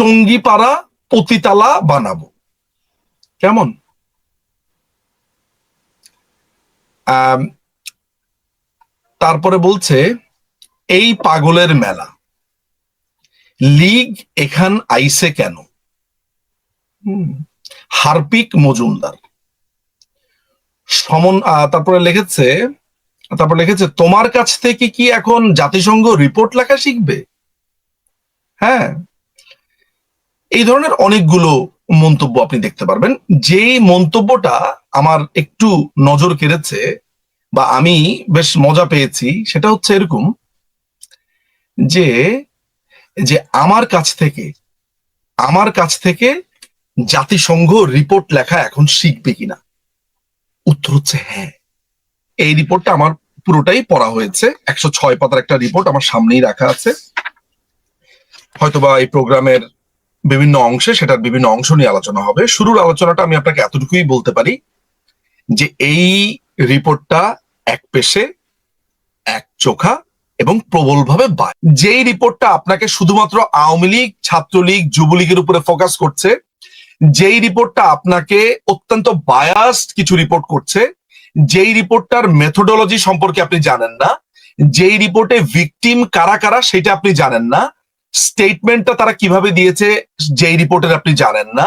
টঙ্গিপাড়া, পতিতালা বানাবো। কেমন? তারপরে বলছে, এই পাগলের মেলা। লিগ এখান আইসে কেন? হার্পিক মজুমদার। সমন তারপরে লিখেছে, তারপর লিখেছে, তোমার কাছ থেকে কি এখন জাতিসংঘ রিপোর্ট লেখা শিখবে? হ্যাঁ এই ধরনের অনেকগুলো মন্তব্য আপনি দেখতে পারবেন। যেই মন্তব্যটা আমার একটু নজর কেড়েছে বা আমি বেশ মজা পেয়েছি, সেটা হচ্ছে এরকম যে যে আমার কাছ থেকে, আমার কাছ থেকে জাতিসংঘ রিপোর্ট লেখা এখন শিখবে কিনা? উত্তর হচ্ছে হ্যাঁ। এই রিপোর্টটা আমার পুরোটাই পড়া হয়েছে। একশো ছয় পাতার একটা রিপোর্ট আমার সামনেই রাখা আছে। হয়তোবা এই প্রোগ্রামের বিভিন্ন অংশে সেটার বিভিন্ন অংশ নিয়ে আলোচনা হবে। শুরুর আলোচনাটা আমি আপনাকে এতটুকুই বলতে পারি যে এই রিপোর্টটা এক পেশে, এক চোখা এবং প্রবলভাবে বায় যেই রিপোর্টটা আপনাকে শুধুমাত্র আওয়ামী লীগ, ছাত্রলীগ, যুবলীগের উপরে ফোকাস করছে, যেই রিপোর্টটা আপনাকে অত্যন্ত বায়াসড কিছু রিপোর্ট করছে, যেই রিপোর্টটার মেথোডোলজি সম্পর্কে আপনি জানেন না, যেই রিপোর্টে ভিকটিম কারা কারা সেটা আপনি জানেন না স্টেটমেন্টটা তারা কীভাবে দিয়েছে, যেই রিপোর্টের আপনি জানেন না।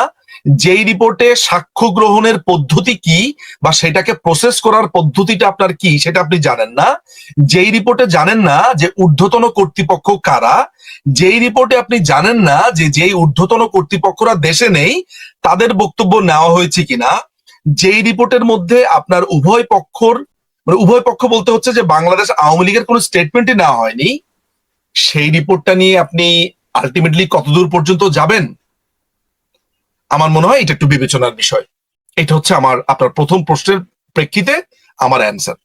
যেই রিপোর্টে সাক্ষ্য গ্রহণের পদ্ধতি কি বা সেটাকে প্রসেস করার পদ্ধতিটা আপনার কি, সেটা আপনি জানেন না। যেই রিপোর্টে জানেন না যে ঊর্ধ্বতন কর্তৃপক্ষ কারা, যেই রিপোর্টে আপনি জানেন না যে যেই ঊর্ধ্বতন কর্তৃপক্ষরা দেশে নেই, তাদের বক্তব্য নেওয়া হয়েছে কিনা। যেই রিপোর্টের মধ্যে আপনার উভয় পক্ষর মানে উভয় পক্ষ বলতে হচ্ছে যে বাংলাদেশ আওয়ামী লীগের কোনো স্টেটমেন্টই নেওয়া হয়নি। সেই রিপোর্টটা নিয়ে আপনি আলটিমেটলি কতদূর পর্যন্ত যাবেন? আমার মনে হয় এটা একটু বিবেচনার বিষয়। এটা হচ্ছে আমার, আপনার প্রথম প্রশ্নের প্রেক্ষিতে আমার অ্যান্সার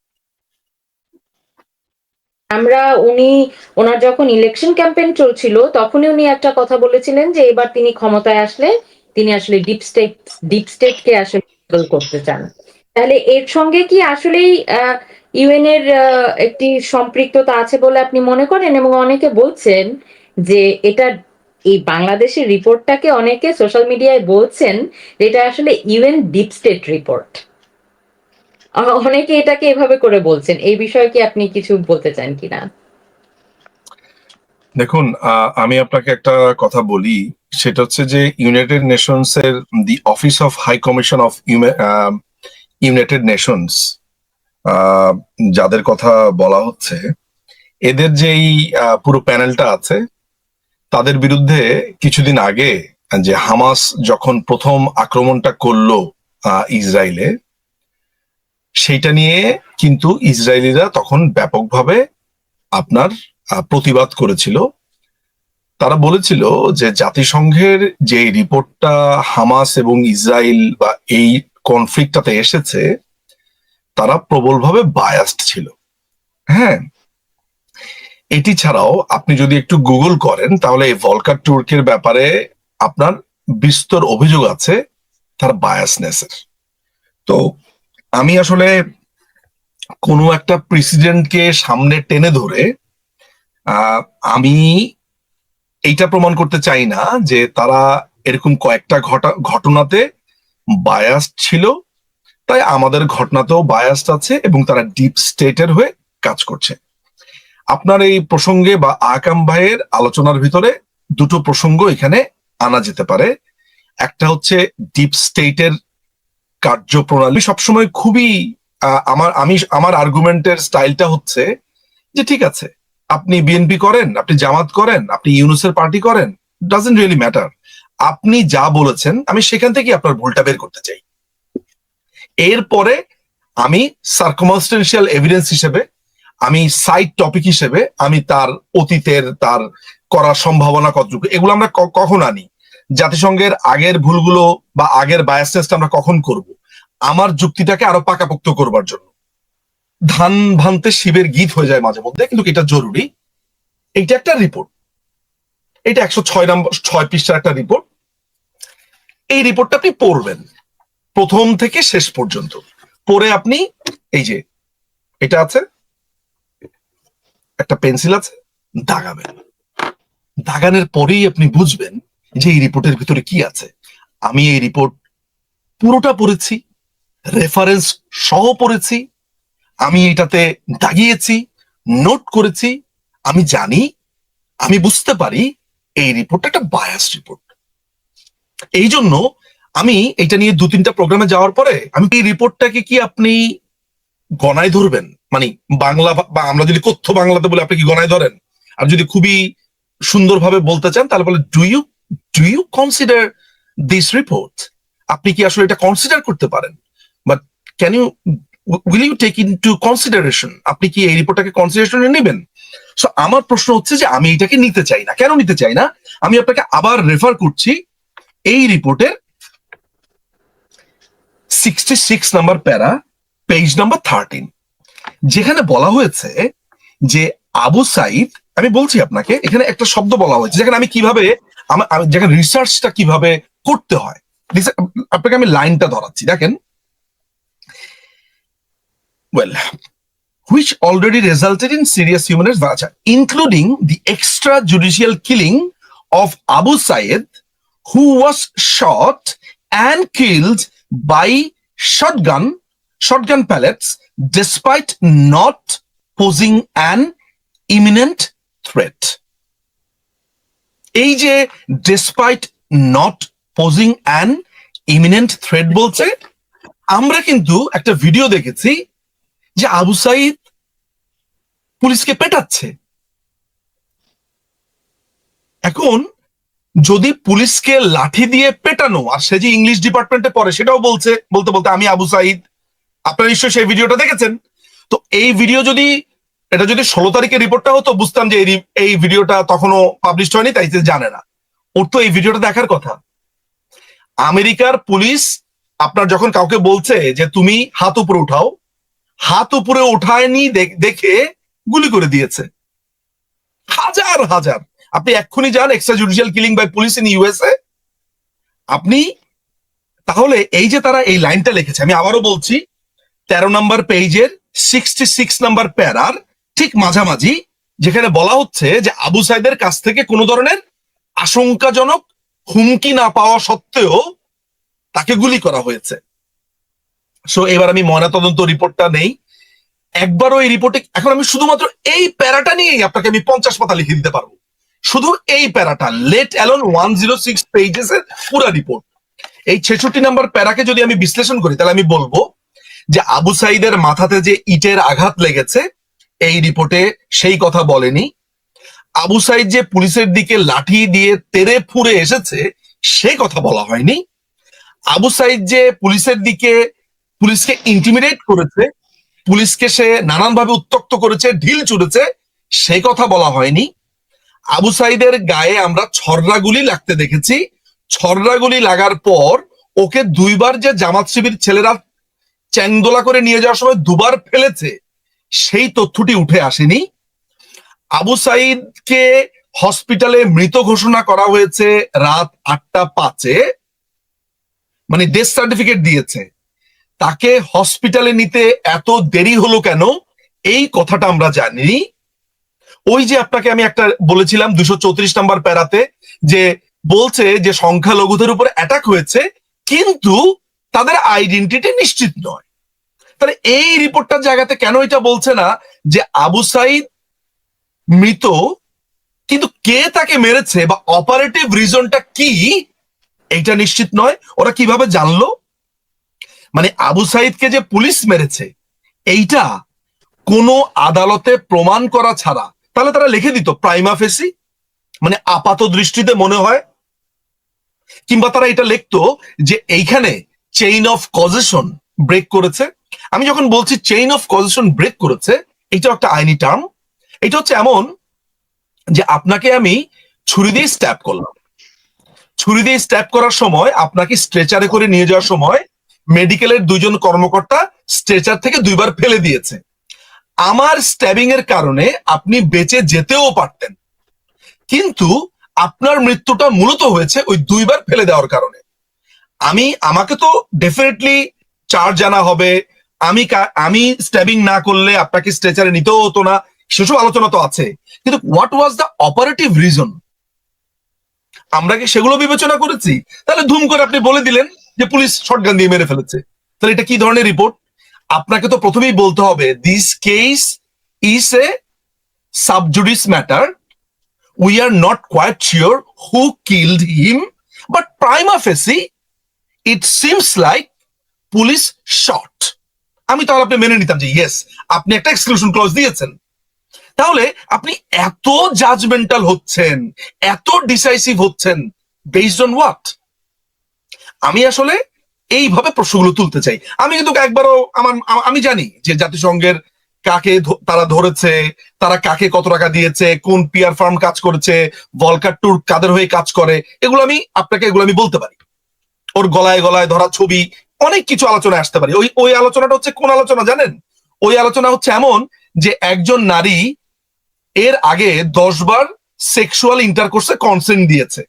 আমরা, উনি, ওনার যখন ইলেকশন ক্যাম্পেইন চলছিল, তখনই উনি একটা কথা বলেছিলেন যে এবার তিনি ক্ষমতায় আসলে তিনি আসলে ডিপ স্টেট ডিপ স্টেটকে আসলে করতে চান। তাহলে এর সঙ্গে কি আসলেই ইউএন এর একটি সম্পৃক্ততা আছে বলে আপনি মনে করেন? এবং অনেকে বলছেন যে এটা এই বাংলাদেশের রিপোর্টটাকে অনেকে সোশ্যাল মিডিয়ায় বলছেন এটা আসলে ইউএন ডিপ স্টেট রিপোর্ট। অনেকে এটাকে এভাবে করে বলছেন। এই বিষয়ে কি আপনি কিছু বলতে চান কিনা দেখুন আমি আপনাকে একটা কথা বলি। সেটা হচ্ছে যে ইউনাইটেড নেশনস এর the office of high commission of United Nations যাদের কথা বলা হচ্ছে, এদের যেই পুরো প্যানেলটা আছে, তাদের বিরুদ্ধে কিছুদিন আগে যে হামাস যখন প্রথম আক্রমণটা করল ইসরায়েলে, সেইটা নিয়ে কিন্তু ইসরায়েলিরা তখন ব্যাপকভাবে আপনার প্রতিবাদ করেছিল। তারা বলেছিল যে জাতিসংঘের যে রিপোর্টটা হামাস এবং ইসরায়েল বা এই কনফ্লিক্টটাতে এসেছে তারা প্রবলভাবে বায়াসড ছিল। হ্যাঁ? এটি ছাড়াও আপনি যদি একটু গুগল করেন, তাহলে এই ভলকার টুর্কের ব্যাপারে আপনার বিস্তর অভিযোগ আছে, তার বায়াসনেসের তো আমি আসলে কোনো একটা প্রেসিডেন্টকে সামনে টেনে ধরে আমি এইটা প্রমাণ করতে চাই না যে তারা এরকম কয়েকটা ঘটা, ঘটনাতে বায়াসড ছিল তাই আমাদের ঘটনাতেও বায়াসড আছে এবং তারা ডিপ স্টেটের হয়ে কাজ করছে। আপনার এই প্রসঙ্গে বা আকাম ভাইয়ের আলোচনার ভিতরে দুটো প্রসঙ্গ এখানে আনা যেতে পারে। একটা হচ্ছে ডিপ স্টেটের কার্যপ্রণালী। সবসময় খুবই আমার, আমি, আমার আর্গুমেন্টের স্টাইলটা হচ্ছে যে ঠিক আছে, আপনি বিএনপি করেন, আপনি জামাত করেন, আপনি ইউনুসের পার্টি করেন ডাজেন্ট রিয়েলি ম্যাটার আপনি যা বলেছেন, আমি সেখান থেকে আপনার ভুলটা বের করতে চাই। এরপরে আমি সার্কমস্টেন্সিয়াল এভিডেন্স হিসেবে, আমি সাইড টপিক হিসেবে, আমি তার অতীতের, তার করার সম্ভাবনা কতটুকু, এগুলো আমরা কখন আনি? জাতিসংঘের আগের ভুলগুলো বা আগের বায়াসনেসটা আমরা কখন করব? আমার যুক্তিটাকে আরও পাকাপোক্ত করবার জন্য। ধান ভানতে শিবের গীত হয়ে যায় মাঝে মধ্যে, কিন্তু এটা জরুরি। এইটা একটা রিপোর্ট এটা একশো ছয় নম্বর ছয় পৃষ্ঠার একটা রিপোর্ট এই রিপোর্টটা আপনি পড়বেন। প্রথম থেকে শেষ পর্যন্ত। পরে আপনি, এই যে, এটা আছে, একটা পেন্সিল আছে, দাগাবেন। দাগানের পরেই আপনি বুঝবেন যে এই রিপোর্টের ভিতরে কি আছে। আমি এই রিপোর্ট পুরোটা পড়েছি রেফারেন্স সহ পড়েছি, আমি এটাতে দাগিয়েছি নোট করেছি, আমি জানি, আমি বুঝতে পারি এই রিপোর্ট একটা বায়াস রিপোর্ট এই জন্য আমি এটা নিয়ে দু তিনটা প্রোগ্রামে যাওয়ার পরে আমি এই রিপোর্টটাকে কি আপনি গণায় ধরবেন? মানে বাংলা বা আমরা যদি কথ্য বাংলাতে বলে, আপনি কি গণায় ধরেন? আর যদি খুবই সুন্দরভাবে বলতে চান, তাহলে বলে do you do you consider this report আপনি কি আসলে এটা কনসিডার করতে পারেন? But can you will you take into consideration আপনি কি এই রিপোর্টটাকে কনসিডারেশনে নেবেন? সো আমার প্রশ্ন হচ্ছে যে আমি এটাকে নিতে চাই না। কেন নিতে চাই না? আমি আপনাকে আবার রেফার করছি এই রিপোর্টের sixty six number para page number thirteen যেখানে বলা হয়েছে যে আবু সাইদ আমি বলছি আপনাকে এখানে একটা শব্দ বলা হয়েছে যেখানে আমি কীভাবে আমি যেখানে রিসার্চটা কীভাবে করতে হয় আপনাকে আমি লাইনটা ধরাচ্ছি দেখেন well which already resulted in serious human rights violation, including the extrajudicial killing of Abu Sayed, who was shot and killed by shotgun shotgun pellets despite not posing an imminent threat. এই যে despite not posing an imminent threat বলছে আমরা কিন্তু একটা video দেখেছি যে আবু সাইদ পুলিশকে পেটাচ্ছে এখন যদি পুলিশকে লাঠি দিয়ে পেটানো, আর সে যে ইংলিশ ডিপার্টমেন্টে পড়ে, সেটাও বলছে, বলতে বলতে আমি আবু সাইদ। আপনারা নিশ্চয়ই সেই ভিডিওটা দেখেছেন। তো এই ভিডিও যদি, এটা যদি ষোলো তারিখের রিপোর্টটা হতো, বুঝতাম যে এই ভিডিওটা তখনও পাবলিশ হয়নি, তাই সে জানে না। ওর তো এই ভিডিওটা দেখার কথা। আমেরিকার পুলিশ আপনার যখন কাউকে বলছে যে তুমি হাত উপরে উঠাও, হাত উপরে উঠায়নি দেখে গুলি করে দিয়েছে। হাজার হাজার। আপনি এক্ষুনি যান extra judicial killing by police in USA আপনি, তাহলে এই যে তারা এই লাইনটা লিখেছে, আমি আবারও বলছি, তেরো নম্বর পেজের সিক্সটি সিক্স নাম্বার প্যারার ঠিক মাঝামাঝি, যেখানে বলা হচ্ছে যে আবু সাইদের কাছ থেকে কোনো ধরনের আশঙ্কাজনক হুমকি না পাওয়া সত্ত্বেও তাকে গুলি করা হয়েছে। সো এবার আমি ময়নাতদন্ত রিপোর্টটা নেই। একবারও এই রিপোর্টে, এখন আমি শুধুমাত্র এই প্যারাটা নিয়েই আপনাকে আমি পঞ্চাশ পাতা লিখে দিতে পারব। শুধু এই প্যারাটা let alone one zero six pages এর পুরা রিপোর্ট এই ছেষট্টি নাম্বার প্যারাকে যদি আমি বিশ্লেষণ করি, তাহলে আমি বলব যে আবু সাইদের মাথাতে যে ইটের আঘাত লেগেছে, এই রিপোর্টে সেই কথা বলেনি। আবু সাইদ যে পুলিশের দিকে লাঠি দিয়ে তেরে ফুরে এসেছে, সে কথা বলা হয়নি। আবু সাইদ যে পুলিশের দিকে পুলিশকে ইন্টিমিডেট করেছে, পুলিশকে সে নানানভাবে উত্তক্ত করেছে, ঢিল ছুড়েছে সেই কথা বলা হয়নি। আবু সাইদের গায়ে আমরা ছররাগুলি লাগতে দেখেছি। ছররাগুলি লাগার পর ওকে দুইবার যে জামাত শিবির ছেলেরা চ্যাংদোলা করে নিয়ে যাওয়ার সময় দুবার ফেলেছে, সেই তথ্যটি উঠে আসেনি। আবু সাইদকে হসপিটালে মৃত ঘোষণা করা হয়েছে রাত আটটা পাঁচে মানে ডেথ সার্টিফিকেট দিয়েছে। তাকে হসপিটালে নিতে এত দেরি হলো কেন? এই কথাটা আমরা জানি। ওই যে আপনাকে আমি একটা বলেছিলাম দুশো চৌত্রিশ নাম্বার প্যারাতে যে বলছে যে সংখ্যালঘুদের উপর অ্যাটাক হয়েছে, কিন্তু তাদের আইডেন্টিটি নিশ্চিত নয়। তাহলে এই রিপোর্টটার জায়গাতে কেন এটা বলছে না যে আবু সাইদ মৃত, কিন্তু কে তাকে মেরেছে বা অপারেটিভ রিজনটা কি, এইটা নিশ্চিত নয়। ওরা কীভাবে জানলো? মানে আবু সাইদকে যে পুলিশ মেরেছে, এইটা কোনো আদালতে প্রমাণ করা ছাড়া তাহলে তারা লিখে দিত, প্রাইমা ফেসি মানে আপাত দৃষ্টিতে মনে হয়। কিংবা তারা এটা লিখতো যে এইখানে চেইন অফ কজেশন ব্রেক করেছে। আমি যখন বলছি চেইন অফ কজেশন ব্রেক করেছে এটা একটা আইনি টার্ম এটা হচ্ছে এমন যে আপনাকে আমি ছুরি দিয়ে স্ট্যাপ করলাম। ছুরি দিয়ে স্ট্যাপ করার সময় আপনাকে স্ট্রেচারে করে নিয়ে যাওয়ার সময় মেডিকেলের দুজন কর্মকর্তা স্ট্রেচার থেকে দুইবার ফেলে দিয়েছে। আমার স্ট্যাবিং এর কারণে আপনি বেঁচে যেতেও পারতেন। কিন্তু আপনার মৃত্যুটা মূলত হয়েছে ওই দুইবার ফেলে দেওয়ার কারণে। আমি, আমাকে তো ডেফিনেটলি চার্জ জানা হবে। আমি আমি স্ট্যাবিং না করলে আপনাকে স্ট্রেচারে নিতেও হতো না। সেসব আলোচনা তো আছে। কিন্তু what was the operative reason আমরা কি সেগুলো বিবেচনা করেছি? তাহলে ধুম করে আপনি বলে দিলেন যে পুলিশ শটগান দিয়ে মেরে ফেলেছে। তাহলে এটা কি ধরনের রিপোর্ট আপনাকে তো প্রথমেই বলতে হবে this case is a sub judice matter we are not quite sure who killed him but prima facie it seems like police shot আমি তাহলে আপনি মেনে নিতাম যে ইয়েস আপনি একটা এক্সক্লুশন ক্লজ দিয়েছেন। তাহলে আপনি এত জাজমেন্টাল হচ্ছেন, এত ডিসাইসিভ হচ্ছেন বেসড অন হোয়াট আমি আসলে এইভাবে প্রশ্নগুলো তুলতে চাই। আমি কিন্তু একবারও আমার, আমি জানি যে জাতিসংঘের কাকে তারা ধরেছে, তারা কাকে কত টাকা দিয়েছে, কোন পিয়ার ফার্ম কাজ করেছে, ভলকার ট্যুর কাদের হয়ে কাজ করে, এগুলো আমি আপনাকে, এগুলো আমি বলতে পারি। ওর গলায় গলায় ধরা ছবি, অনেক কিছু আলোচনায় আসতে পারি। ওই ওই আলোচনাটা হচ্ছে কোন আলোচনা জানেন? ওই আলোচনা হচ্ছে এমন যে একজন নারী এর আগে দশ বার সেক্সুয়াল ইন্টারকোর্সে কনসেন্ট দিয়েছে।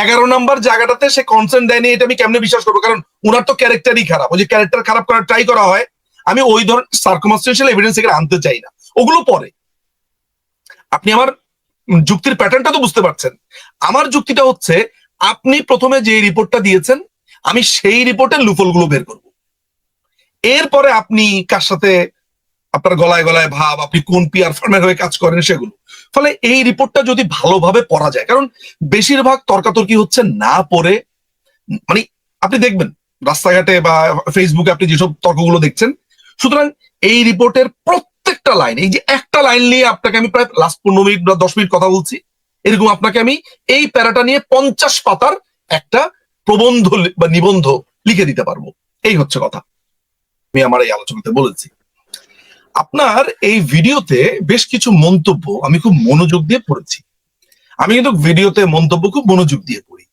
এগারো নাম্বার জায়গাটাতে সে কনসেন্ট দেয়নি, এটা আমি কেমনে বিশ্বাস করব? কারণ ওনার তো ক্যারেক্টারই খারাপ। ওই যে ক্যারেক্টার খারাপ করার ট্রাই করা হয়, আমি ওই ধরনের সার্কমস্টেন্সিয়াল এভিডেন্স এখানে আনতে চাই না। ওগুলো পরে। আপনি আমার যুক্তির প্যাটার্নটা তো বুঝতে পারছেন। আমার যুক্তিটা হচ্ছে, আপনি প্রথমে যে রিপোর্টটা দিয়েছেন, আমি সেই রিপোর্টের লুফলগুলো বের করব। এরপরে আপনি কার সাথে আপনার গলায় গলায় ভাব, আপনি কোন পিয়ার ফার্মের হয়ে কাজ করেন সেগুলো। ফলে এই রিপোর্টটা যদি ভালোভাবে পড়া যায়, কারণ বেশিরভাগ তর্কাতর্কি হচ্ছে না পড়ে মানে আপনি দেখবেন, রাস্তাঘাটে বা ফেসবুকে আপনি যেসব তর্কগুলো দেখছেন, সুতরাং এই রিপোর্টের প্রত্যেকটা লাইন এই যে একটা লাইন নিয়ে আপনাকে আমি প্রায় লাস্ট পনেরো মিনিট বা দশ মিনিট কথা বলছি, এরকম আপনাকে আমি এই প্যারাটা নিয়ে পঞ্চাশ পাতার একটা প্রবন্ধ বা নিবন্ধ লিখে দিতে পারব। এই হচ্ছে কথা। আমি আমার এই আলোচনাতে বলেছি। আপনার এই ভিডিওতে বেশ কিছু মন্তব্য আমি খুব মনোযোগ দিয়ে পড়েছি। আমি কিন্তু ভিডিওতে মন্তব্য খুব মনোযোগ দিয়ে পড়ি।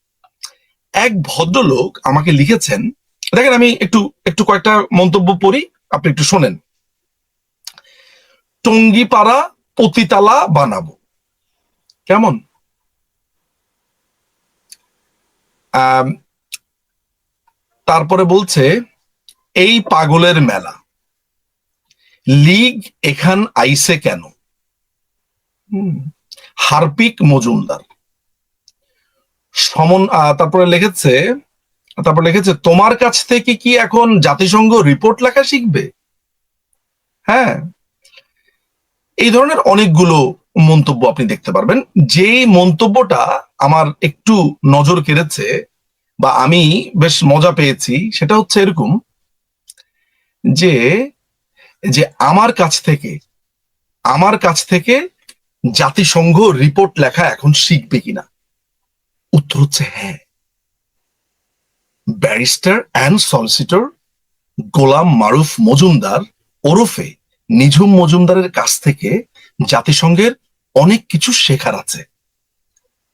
এক ভদ্রলোক আমাকে লিখেছেন, দেখেন আমি একটু একটু কয়েকটা মন্তব্য পড়ি, আপনি একটু শোনেন। টঙ্গিপাড়া পতিতালা বানাবো। কেমন? তারপরে বলছে, এই পাগলের মেলা। লিগ এখান আইসে কেন? হার্পিক মজুমদার। সমন তারপরে লিখেছে তারপর লিখেছে তোমার কাছ থেকে কি এখন জাতিসংঘ রিপোর্ট লেখা শিখবে? হ্যাঁ। এই ধরনের অনেকগুলো মন্তব্য আপনি দেখতে পারবেন। যে মন্তব্যটা আমার একটু নজর কেড়েছে বা আমি বেশ মজা পেয়েছি সেটা হচ্ছে এরকম যে যে আমার কাছ থেকে, আমার কাছ থেকে জাতিসংঘ রিপোর্ট লেখা এখন শিখবে কিনা? উত্তর হচ্ছে হ্যাঁ। Barrister and solicitor Golam Maruf Majumdar ওরফে নিঝুম মজুমদারের কাছ থেকে জাতিসংঘের অনেক কিছু শেখার আছে।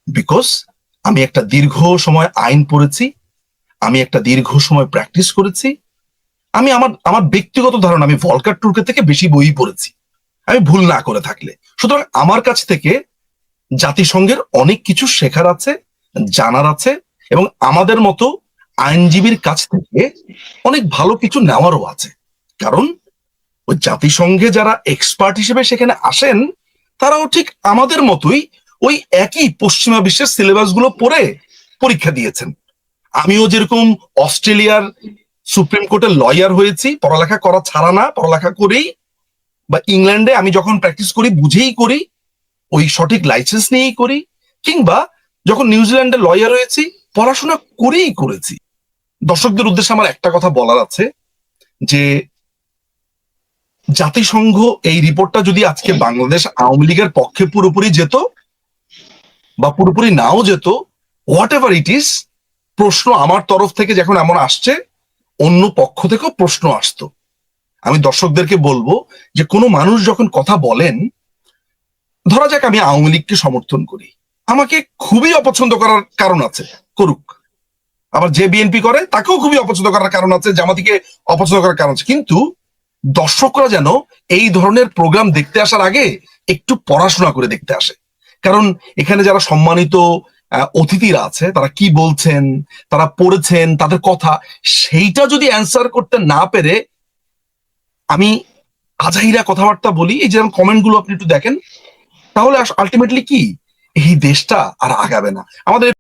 বিকজ আমি একটা দীর্ঘ সময় আইন পড়েছি, আমি একটা দীর্ঘ সময় প্র্যাকটিস করেছি আমি আমার আমার ব্যক্তিগত ধারণা, আমি ভলকার টুর্কে থেকে বেশি বই পড়েছি। আমি ভুল না করে থাকলে। সুতরাং আমার কাছ থেকে জাতিসংঘের অনেক কিছু শেখার আছে, জানার আছে, এবং আমাদের মতো আইনজীবীর কাছ থেকে অনেক ভালো কিছু নেওয়ারও আছে। কারণ ওই জাতিসংঘে যারা এক্সপার্ট হিসেবে সেখানে আসেন, তারাও ঠিক আমাদের মতোই ওই একই পশ্চিমা বিশ্বের সিলেবাসগুলো পড়ে পরীক্ষা দিয়েছেন। আমিও যেরকম অস্ট্রেলিয়ার সুপ্রিম কোর্টের লয়ার হয়েছি, পড়ালেখা করা ছাড়া না, পড়ালেখা করেই বা ইংল্যান্ডে আমি যখন প্র্যাকটিস করি, বুঝেই করি, ওই সঠিক লাইসেন্স নিয়েই করি, কিংবা যখন নিউজিল্যান্ডে লয়ার হয়েছি, পড়াশোনা করেই করেছি। দর্শকদের উদ্দেশ্যে আমার একটা কথা বলার আছে, যে জাতিসংঘ এই রিপোর্টটা যদি আজকে বাংলাদেশ আওয়ামী লীগের পক্ষে পুরোপুরি যেত বা পুরোপুরি নাও যেত হোয়াট এভার ইট ইস প্রশ্ন আমার তরফ থেকে যখন এমন আসছে অন্য পক্ষ থেকেও প্রশ্ন আসতো। আমি দর্শকদেরকে বলব যে, কোনো মানুষ যখন কথা বলেন, ধরা যাক আমি আওয়ামী লীগকে সমর্থন করি। আমাকে খুবই অপছন্দ করার কারণ আছে, করুক। আবার যে বিএনপি করে, তাকেও খুবই অপছন্দ করার কারণ আছে, জামাতিকে অপছন্দ করার কারণ আছে। কিন্তু দর্শকরা যেন এই ধরনের প্রোগ্রাম দেখতে আসার আগে একটু পড়াশোনা করে দেখতে আসে। কারণ এখানে যারা সম্মানিত অতিথিরা আছে, তারা কি বলছেন, তারা পড়েছেন, তাদের কথা, সেইটা যদি অ্যান্সার করতে না পেরে আমি আজাহিরা কথাবার্তা বলি, এই যে কমেন্টগুলো আপনি একটু দেখেন, তাহলে আলটিমেটলি কি? এই দেশটা আর আগাবে না। আমাদের